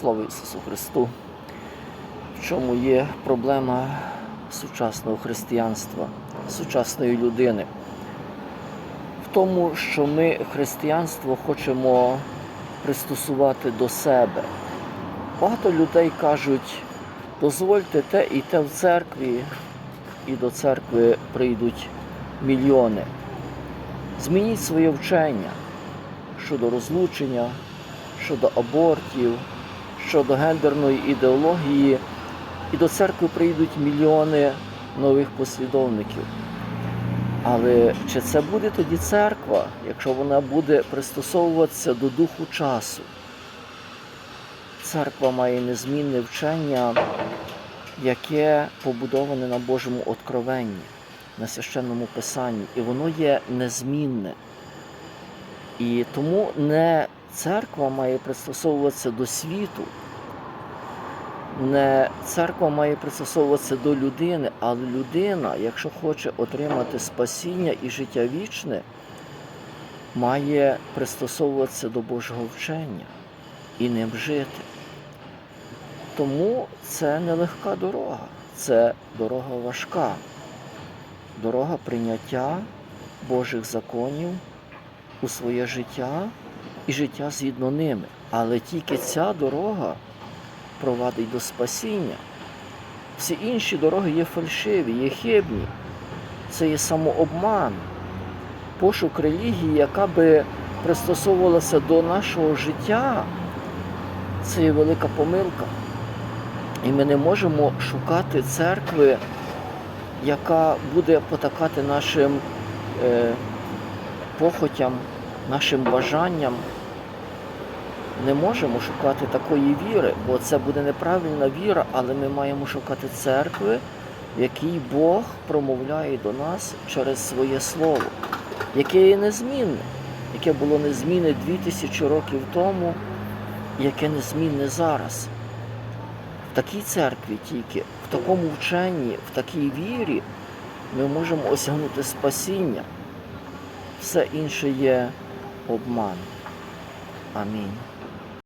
Слава Ісусу Христу! В чому є проблема сучасного християнства, сучасної людини? В тому, що ми християнство хочемо пристосувати до себе. Багато людей кажуть, дозвольте те і те в церкві, і до церкви прийдуть мільйони. Змініть своє вчення щодо розлучення, щодо абортів, щодо гендерної ідеології, і до церкви прийдуть мільйони нових послідовників. Але чи це буде тоді церква, якщо вона буде пристосовуватися до духу часу? Церква має незмінне вчення, яке побудоване на Божому откровенні, на священному писанні, і воно є незмінне. І тому не церква має пристосовуватися до світу, не церква має пристосовуватися до людини, але людина, якщо хоче отримати спасіння і життя вічне, має пристосовуватися до Божого вчення і ним жити. Тому це нелегка дорога, це дорога важка, дорога прийняття Божих законів у своє життя і життя згідно ними. Але тільки ця дорога провадить до спасіння. Всі інші дороги є фальшиві, є хибні. Це є самообман, пошук релігії, яка би пристосовувалася до нашого життя. Це є велика помилка. І ми не можемо шукати церкви, яка буде потакати нашим е, похотям, нашим бажанням. Не можемо шукати такої віри, бо це буде неправильна віра, але ми маємо шукати церкви, в якій Бог промовляє до нас через своє слово, яке є незмінне, яке було незмінне 2000 років тому, яке незмінне зараз. В такій церкві тільки, в такому вченні, в такій вірі ми можемо осягнути спасіння. Все інше є обман. Амінь.